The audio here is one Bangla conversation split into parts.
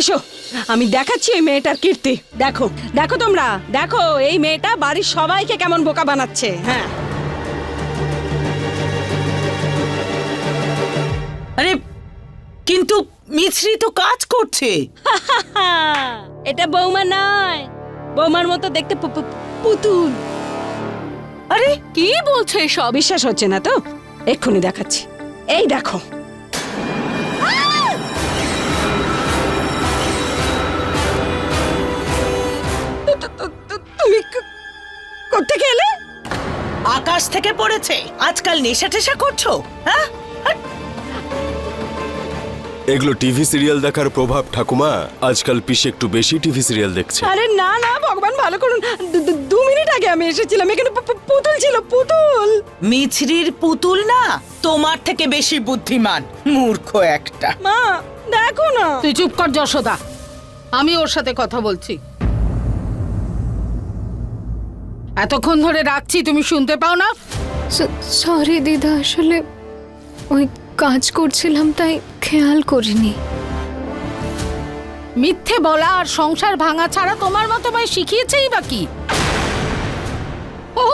এসো আমি দেখাচ্ছি ওই মেয়েটার কীর্তি। দেখো দেখো তোমরা দেখো এই মেয়েটা বাড়ির সবাইকে কেমন বোকা বানাচ্ছে। হ্যাঁ। আরে কিন্তু মিছরি তো কাজ করছে। এটা বৌমা নয় বৌমার মতো দেখতে পুতুল। আরে কি বলছো এসব? বিশ্বাস হচ্ছে না তো? এক্ষুনি দেখাচ্ছি। এই দেখো তু- তু- তু- তু- তুমি ক- কোত্থেকে এলে? আকাশ থেকে পড়েছে। আজকাল নেশা টেশা করছ হ্যাঁ? এগুলো টিভি সিরিয়াল দেখার প্রভাব ঠাকুমা। আজকাল পিসি একটু বেশি টিভি সিরিয়াল দেখছে। আরে না না ভগবান ভালো করুন। দু- দু- দু মিনিট আগে আমি এসেছিলাম এখানে পুতুল ছিল পুতুল। মিছরির পুতুল না? তোমার থেকে বেশি বুদ্ধিমান মূর্খ একটা। মা দেখো না। তুই চুপ কর যশোদা। আমি ওর সাথে কথা বলছি। এতক্ষণ ধরে রাখছি তুমি শুনতে পাও না? সরি দিদা আসলে ওই কাজ করছিলাম তাই খেয়াল করিনি। মিথ্যে বলা আর সংসার ভাঙা ছাড়া তোমার মতো ভাই শিখিয়েছেই বা কি? ও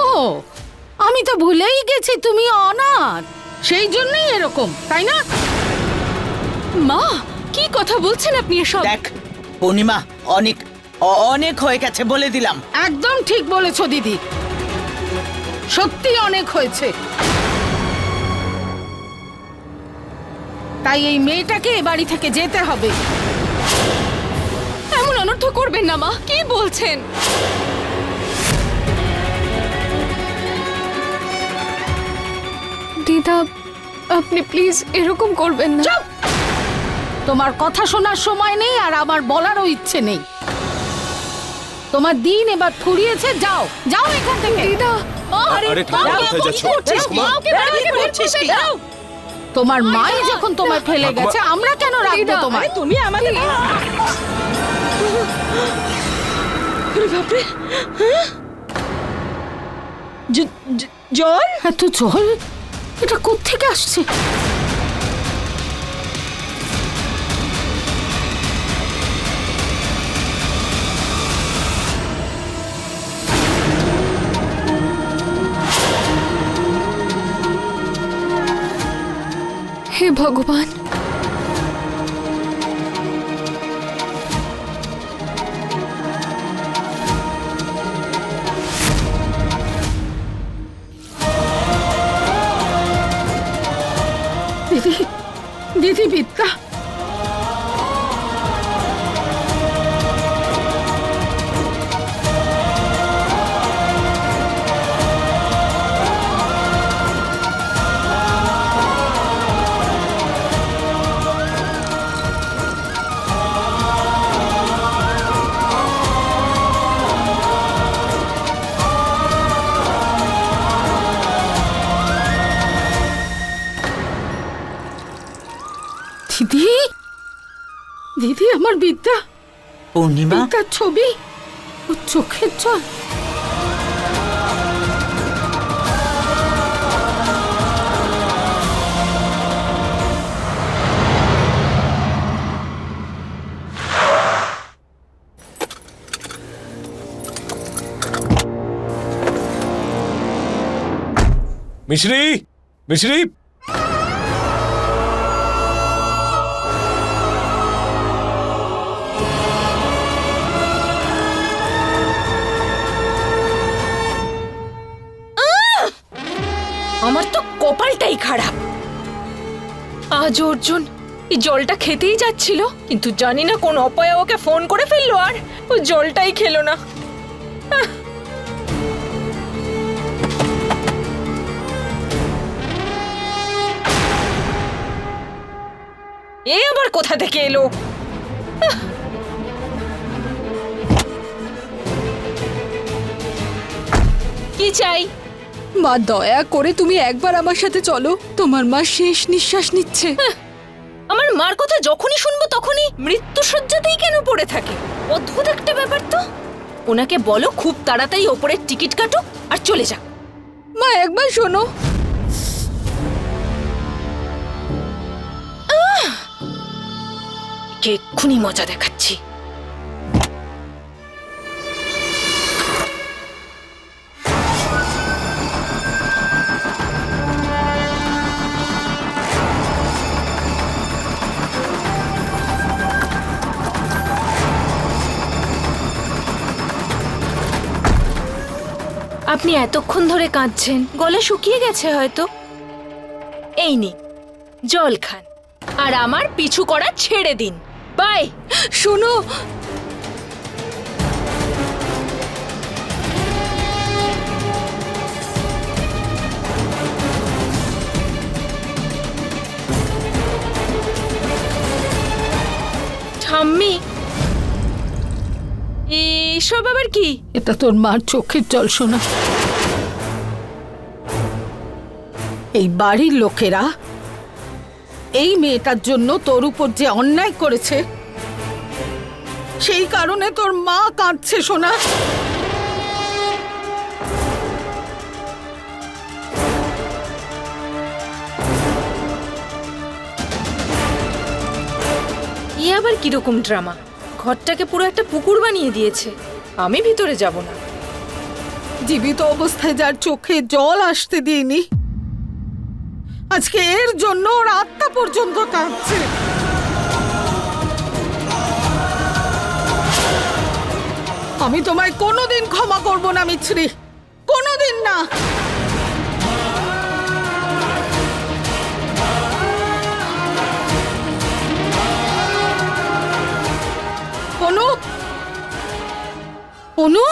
আমি তো ভুলেই গেছি তুমি অনাথ। সেই জন্যই এরকম তাই না? মা কি কথা বলছেন আপনি এসব? দেখ পূর্ণিমা অনেক অনেক হয়ে গেছে বলে দিলাম। একদম ঠিক বলেছ দিদি। সত্যি অনেক হয়েছে। তাই এই মেয়েটাকে এ বাড়ি থেকে যেতে হবে। এমন অনর্থ করবেন না মা। কি বলছেন? দিদা আপনি প্লিজ এরকম করবেন না। তোমার কথা শোনার সময় নেই আর আমার বলারও ইচ্ছে নেই। তোমার দিন এবার ফুরিয়েছে যাও যাও এখান থেকে। দিদা। আরে কোথায় যাচ্ছ? তোমার মাই যখন তোমায় ফেলে গেছে আমরা কেন রাখব তোমায়? তুমি আমাদের হ্যাঁ? জল? এত জল? এটা কোত্থেকে আসছে? হে ভগবান দিদি দিদি বিদ্যা দিদি? দিদি আমার বিদ্যা। পূর্ণিমা? বিদ্যার ছবি। ও চোখের জল। মিশ্রি মিশ্রি। আমার তো কপালটাই খারাপ আজ অর্জুন, এই জলটা খেতেই যাচ্ছিল, কিন্তু জানি না কোন অপয়া ওকে ফোন করে ফেলল আর ও জলটাই খেলো না! এ আবার কোথা থেকে এলো! কি চাই মা দয়া করে তুমি একবার আমার সাথে চলো। তোমার মা শেষ নিঃশ্বাস নিচ্ছে। আমার মার কথা যখনই শুনব তখনই মৃত্যু সজ্জাতেই কেন পড়ে থাকে? অদ্ভুত একটা ব্যাপার তো। ওনাকে বলো খুব তাড়াতাড়ি ওপরের টিকিট কাটো আর চলে যাক। মা একবার শোনো। এক্ষুনি মজা দেখাচ্ছি। আপনি এতক্ষণ ধরে কাঁদছেন। গলা শুকিয়ে গেছে হয়তো। এই নিন জল খান। আর আমার পিছু করা ছেড়ে দিন। বাই, শোনো। ঠাম্মি, এসব আবার কি? এটা তোর মার চোখের জল শোনা। এই বাড়ির লোকেরা। এই মেয়েটার জন্য তোর উপর যে অন্যায় করেছে সেই কারণে তোর মা কাঁদছে ই আবার কীরকম ড্রামা? ঘরটাকে পুরো একটা পুকুর বানিয়ে দিয়েছে। আমি ভিতরে যাব না। জীবিত অবস্থায় যার চোখে জল আসতে দিইনি আজকে এর জন্য ওর আত্মা পর্যন্ত কাঁদছে আমি তোমায় কোনোদিন ক্ষমা করব না, মিছরি। কোনোদিন না। অনু? অনু?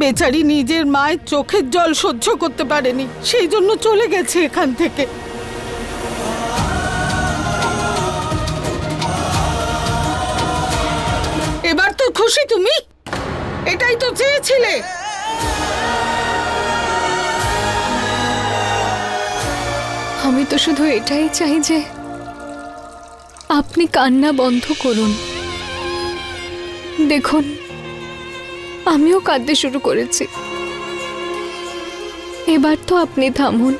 বেচারি নিজের মায়ের চোখের জল সহ্য করতে পারেনি, সেই জন্য চলে গেছে এখান থেকে। এবার তো খুশি তুমি? এটাই তো চেয়েছিলে। আমি তো শুধু এটাই চাই যে আপনি কান্না বন্ধ করুন। দেখুন আমিও কাঁদতে শুরু করেছি। এবার তো আপনি থামুন।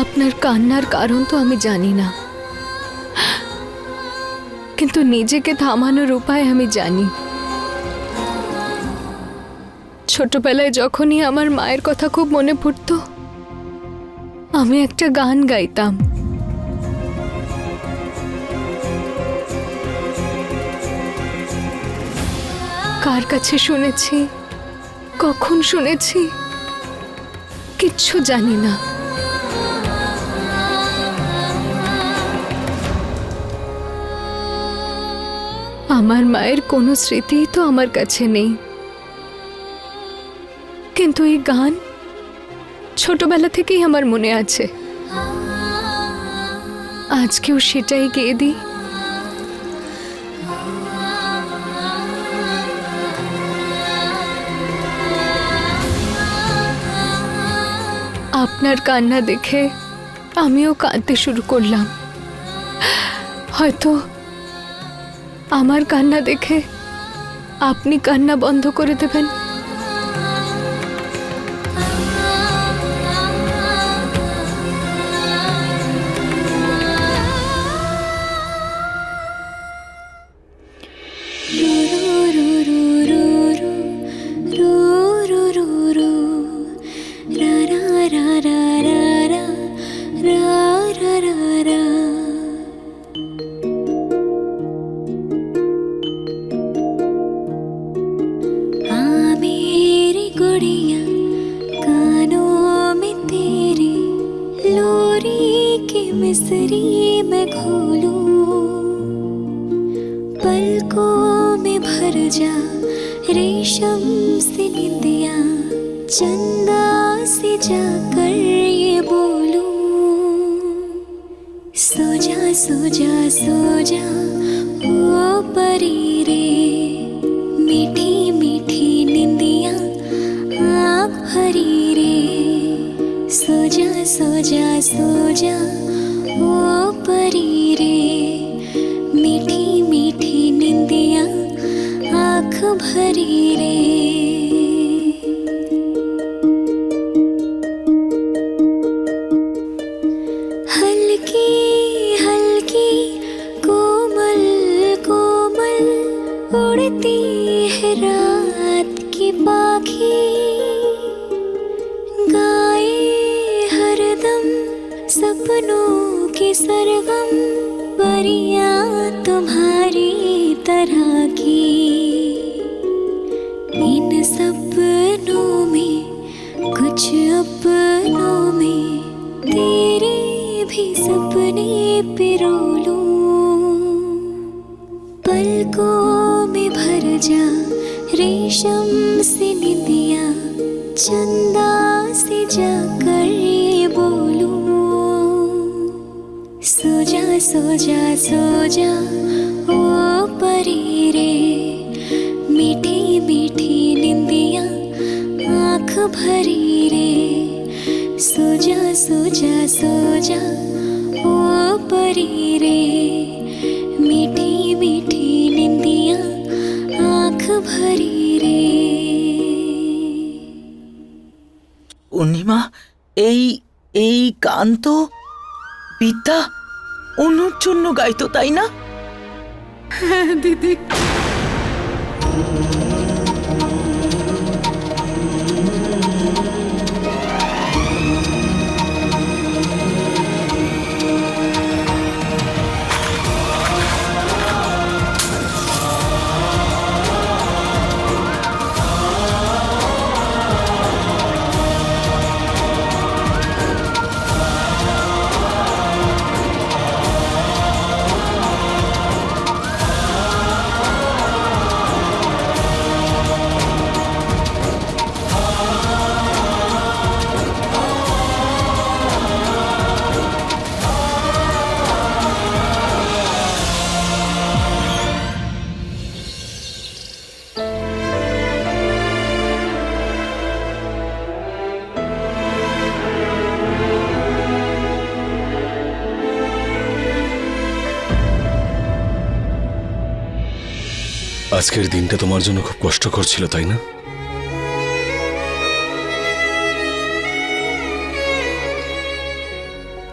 আপনার কান্নার কারণ তো আমি জানি না। কিন্তু নিজেকে থামানোর উপায় আমি জানি। ছোটবেলায় যখনই আমার মায়ের কথা খুব মনে পড়তো আমি একটা গান গাইতাম। কার কাছে শুনেছি, কখন শুনেছি, কিচ্ছু জানি না। আমার মায়ের কোনো স্মৃতিই তো আমার কাছে নেই। কিন্তু এই গান ছোটবেলা থেকেই আমার মনে আছে। আজকেও সেটাই গেয়ে দিই। আপনার কান্না দেখে আমিও কাঁদতে শুরু করলাম। হয়তো আমার কান্না দেখে আপনি কান্না বন্ধ করে দেবেন। अपनों में तेरे भी सपने पिरो पलकों में भर जा रेशम से निंदिया चंदा से जाकर बोलूँ। सो जा सो जा सो जा सो जा सो जा सो जा ओ परी रे मीठी मीठी निंदिया आँख भरी रे পূর্ণিমা এই এই গান তো বিদ্যা অনুর জন্য গাইতো তাই না হ্যাঁ দিদি আজকের দিনটা তোমার জন্য খুব কষ্টকর ছিল তাই না?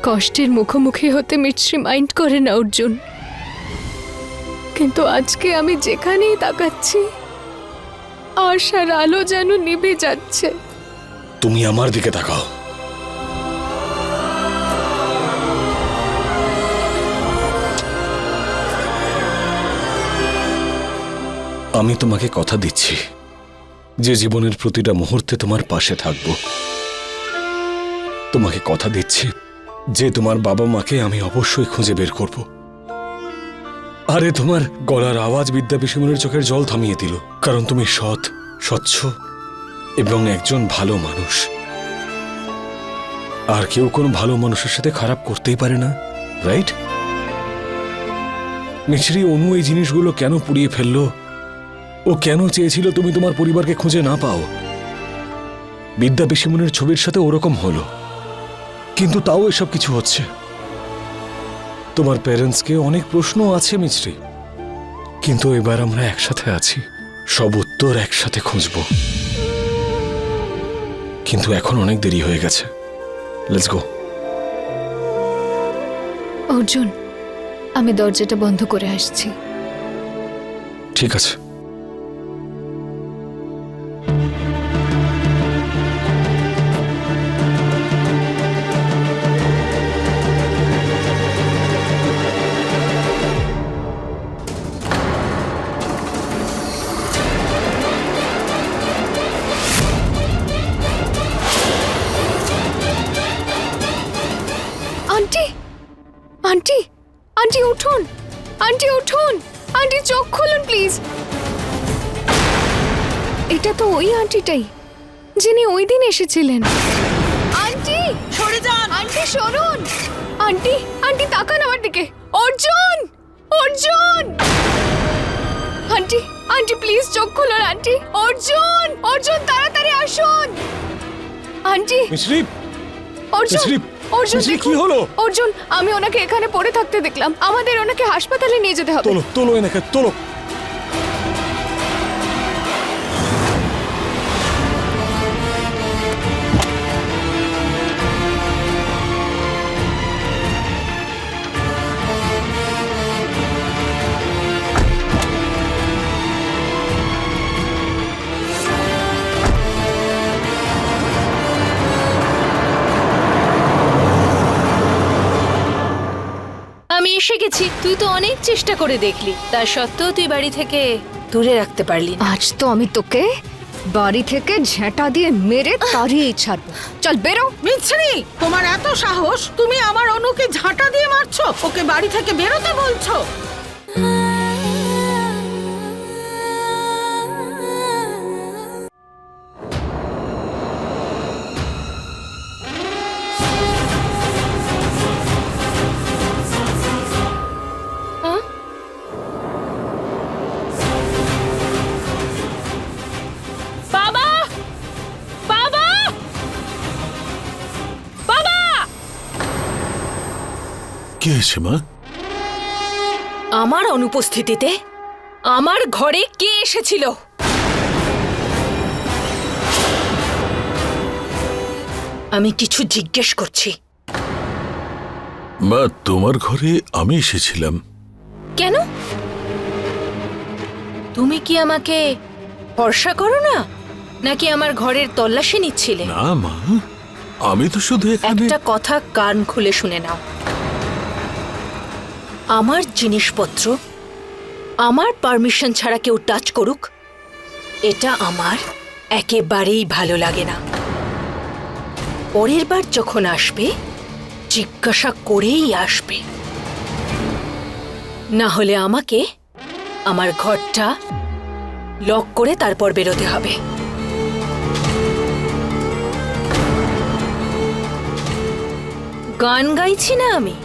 কষ্টের মুখোমুখি হতে মিছরি মাইন্ড করে না অর্জুন। কিন্তু আজকে আমি যেখানেই তাকাচ্ছি আশার আলো যেন নিভে যাচ্ছে। তুমি আমার দিকে তাকাও। আমি তোমাকে কথা দিচ্ছি। যে জীবনের প্রতিটা মুহূর্তে তোমার পাশে থাকব। তোমাকে কথা দিচ্ছি যে তোমার বাবা মাকে আমি অবশ্যই খুঁজে বের করব। আরে তোমার গলার আওয়াজ বিদ্যা চোখের জল থামিয়ে দিল। কারণ তুমি সৎ, স্বচ্ছ এবং একজন ভালো মানুষ। আর কেউ কোনো ভালো মানুষের সাথে খারাপ করতেই পারে না, রাইট? মিছরি, অনু এই জিনিসগুলো কেন পুড়িয়ে ফেলল? ও কেন চেয়েছিল তুমি তোমার পরিবারকে খুঁজে না পাও? বিদ্যা পিসিমনের ছবির সাথে ওরকম হলো। কিন্তু তাও এসব কিছু হচ্ছে। তোমার প্যারেন্টসকে অনেক প্রশ্ন আছে মিছরি। কিন্তু এবার আমরা একসাথে আছি। সব উত্তর একসাথে খুঁজবো। কিন্তু এখন অনেক দেরি হয়ে গেছে। লেটস গো অর্জুন আমি দরজাটা বন্ধ করে আসছি। ঠিক আছে। আন্টিটাই যিনি ওই দিন এসেছিলেন। আন্টি! সরে যান! আন্টি সরুন! আন্টি আন্টি তাকান আমার দিকে। Arjun! Arjun! Aunty aunty please চোখ খুলুন আন্টি। অর্জুন! অর্জুন তাড়াতাড়ি আসুন! আন্টি! মিছরি অর্জুন! অর্জুন কি হলো? অর্জুন আমি ওনাকে এখানে পড়ে থাকতে দেখলাম। আমাদের ওনাকে হাসপাতালে নিয়ে যেতে হবে। তোলো তোলো এনেকে তোলো। এসে গেছি। তুই তো অনেক চেষ্টা করে দেখলি। তা সত্ত্বেও তুই বাড়ি থেকে দূরে রাখতে পারলি না। আজ তো আমি তোকে বাড়ি থেকে ঝেঁটা দিয়ে মেরে তাড়িয়েই ছাড়বো। চল বেরো। মিছরি তোমার এত সাহস তুমি আমার অনুকে ঝাঁটা দিয়ে মারছো? ওকে বাড়ি থেকে বেরোতে বলছো? হয়েছে মা? আমার অনুপস্থিতিতে আমার ঘরে কে এসেছিল? আমি কিছু জিজ্ঞেস করছি। মা তোমার ঘরে আমি এসেছিলাম। কেন? তুমি কি আমাকে ভরসা করো না? নাকি আমার ঘরের তল্লাশি নিচ্ছিলে? না মা আমি তো শুধু একটা কথা কান খুলে শুনে নাও। আমার জিনিসপত্র, আমার পারমিশন ছাড়া কেউ টাচ করুক, এটা আমার একেবারেই ভালো লাগে না। পরের বার যখন আসবে, জিজ্ঞাসা করেই আসবে। না হলে আমাকে আমার ঘরটা লক করে তারপর বেরোতে হবে। গান গাইছি না আমি।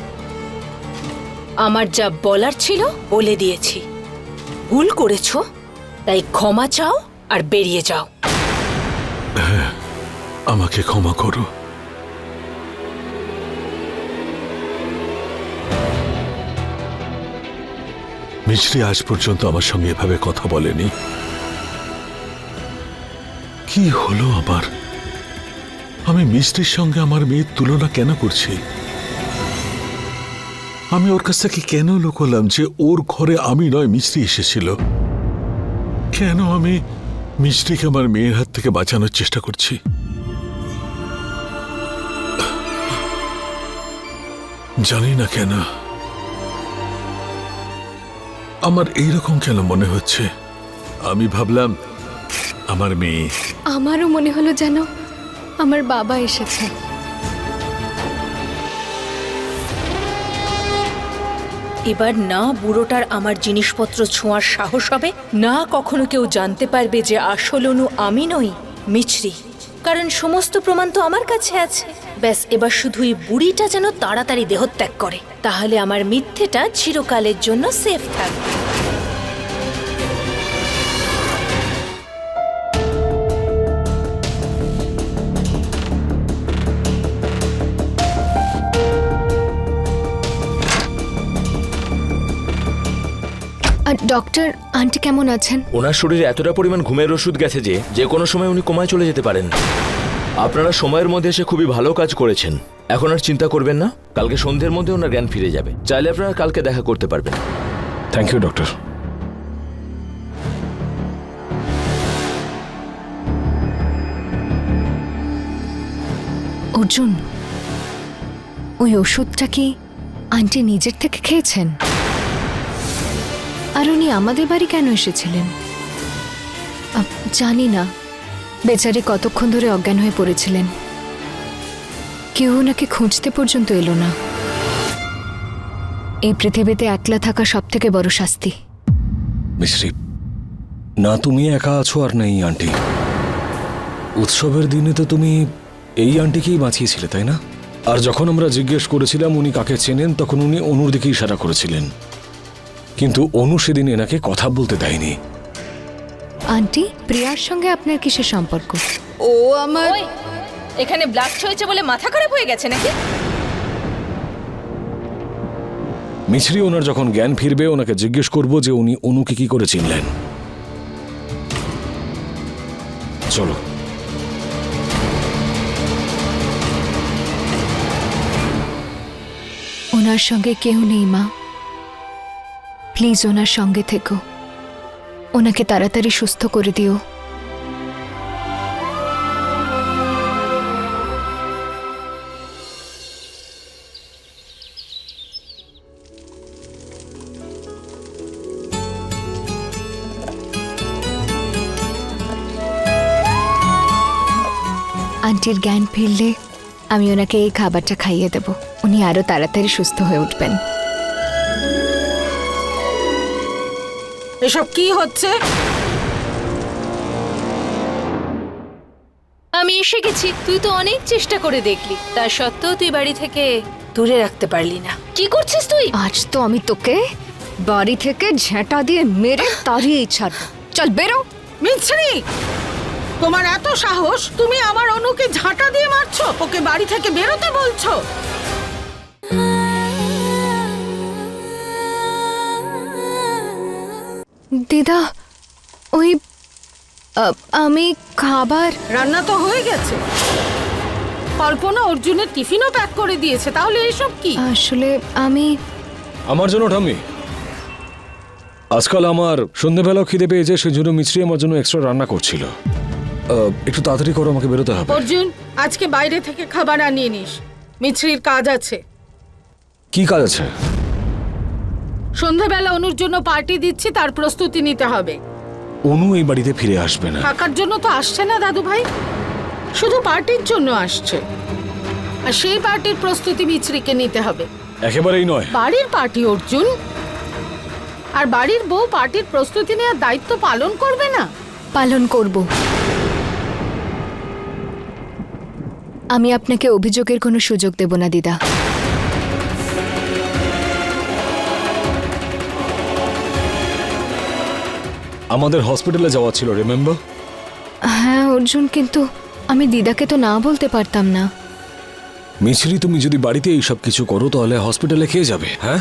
আমার যা বলার ছিল বলে দিয়েছি। ভুল করেছ, তাই ক্ষমা চাও আর বেরিয়ে যাও। আমাকে ক্ষমা করো। মিছরি আজ পর্যন্ত আমার সঙ্গে এভাবে কথা বলেনি। কি হলো আমার আমি মিষ্টির সঙ্গে আমার মেয়ের তুলনা কেন করছি? আমি ওর কাছ থেকে কেন লুকোলাম যে ওর ঘরে আমি নয়, মিষ্টি এসেছিল? কেন আমি মিষ্টিকে আমার মেয়ের হাত থেকে বাঁচানোর চেষ্টা করছি? জানি না কেন। আমার এইরকম কেন মনে হচ্ছে? আমি ভাবলাম, আমার মেয়ে। আমারও মনে হলো যেন আমার বাবা এসেছে। এবার না বুড়োটার আমার জিনিসপত্র ছোঁয়ার সাহস হবে, না কখনো কেউ জানতে পারবে যে আসল অনু আমি নই, মিছরি। কারণ সমস্ত প্রমাণ তো আমার কাছে আছে। ব্যাস, এবার শুধু এই বুড়িটা যেন তাড়াতাড়ি দেহত্যাগ করে, তাহলে আমার মিথ্যেটা চিরকালের জন্য সেফ থাকবে। ডক্টর আন্টি কেমন আছেন? ওনার শরীরে এতটা পরিমাণ ঘুমের ওষুধ গেছে যে যে কোনো সময় উনি কোমায় চলে যেতে পারেন। আপনারা সময়ের মধ্যে এসে খুবই ভালো কাজ করেছেন। এখন আর চিন্তা করবেন না কালকে সন্ধ্যের মধ্যে ওনার জ্ঞান ফিরে যাবে। চাইলে আপনারা কালকে দেখা করতে পারবেন। থ্যাংক ইউ ডক্টর অর্জুন ওই ওষুধটা কি আন্টি নিজের থেকে খেয়েছেন? আর উনি আমাদের বাড়ি কেন এসেছিলেন? জানি না। বেচারি কতক্ষণ ধরে অজ্ঞান হয়ে পড়েছিলেন। কেউ ওনাকে খুঁজতে পর্যন্ত এলো না। এই পৃথিবীতে একলা থাকা সব থেকে বড় শাস্তি। না তুমি একা আছো আর নেই আন্টি। উৎসবের দিনে তো তুমি এই আন্টিকেই বাঁচিয়েছিলে, তাই না? আর যখন আমরা জিজ্ঞেস করেছিলাম উনি কাকে চেনেন, তখন উনি অনুর দিকে ইশারা করেছিলেন। কিন্তু অনু সেদিন এনাকে কথা বলতে দেয়নি। আন্টি প্রিয়ার সঙ্গে আপনার কিসের সম্পর্ক? ও আমার এখানে ব্লাস্ট হয়েছে বলে মাথা খারাপ হয়ে গেছে নাকি? মিছরি ওনার যখন জ্ঞান ফিরবে ওনাকে জিজ্ঞেস করব যে উনি অনুকে কি করে চিনলেন। চলো। ওনার সঙ্গে কেউ নেই মা। প্লিজ ওনার সঙ্গে থেকো। ওনাকে তাড়াতাড়ি সুস্থ করে দিও। আন্টির জ্ঞান ফিরলে আমি ওনাকে এই খাবারটা খাইয়ে দেব। উনি আরও তাড়াতাড়ি সুস্থ হয়ে উঠবেন। এসব কি হচ্ছে? আমি এসে গেছি তুই তো অনেক চেষ্টা করে দেখলি। তা সত্ত্বেও তুই বাড়ি থেকে দূরে রাখতে পারলি না। কি করছিস তুই? আজ তো আমি তোকে বাড়ি থেকে ঝেঁটা দিয়ে মেরে তাড়িয়েই ছাড়বো। চল বেরো! মিছরি! তোমার এত সাহস তুমি আমার অনুকে ঝাঁটা দিয়ে মারছো? ওকে বাড়ি থেকে বেরোতে বলছো? দিদা ওই আমি খাবার রান্না তো হয়ে গেছে। কল্পনা অর্জুনের টিফিনও প্যাক করে দিয়েছে তাহলে এসব কি? আসলে আমি আমার জন্য ঠাম্মি। আজকাল আমার সন্ধেবেলাও খিদে পেয়েছে সেই জন্য মিছরি আমার জন্য এক্সট্রা রান্না করছিল। একটু তাড়াতাড়ি করো আমাকে বেরোতে হবে। অর্জুন আজকে বাইরে থেকে খাবার আনিয়ে নিস। মিছরির কাজ আছে। কি কাজ আছে? সন্ধ্যাবেলা অনুর জন্য পার্টি দিচ্ছি তার প্রস্তুতি নিতে হবে। অনু এই বাড়িতে ফিরে আসবে না। থাকার জন্য তো আসছে না দাদু ভাই শুধু পার্টির জন্য আসছে। আর সেই পার্টির প্রস্তুতি মিছরিকে নিতে হবে। একেবারেই নয়। বাড়ির পার্টি অর্জুন। আর বাড়ির বউ পার্টির প্রস্তুতি নেওয়ার দায়িত্ব পালন করবে না? পালন করব। আমি আপনাকে অভিযোগের কোনো সুযোগ দেব না দিদা। আমাদের হসপিটালে যাওয়া ছিল রিমেম্বার হ্যাঁ অর্জুন কিন্তু আমি দিদাকে তো না বলতে পারতাম না। মিছরি তুমি যদি বাড়িতে এইসব কিছু করো তাহলে হসপিটালে খেয়ে যাবে হ্যাঁ?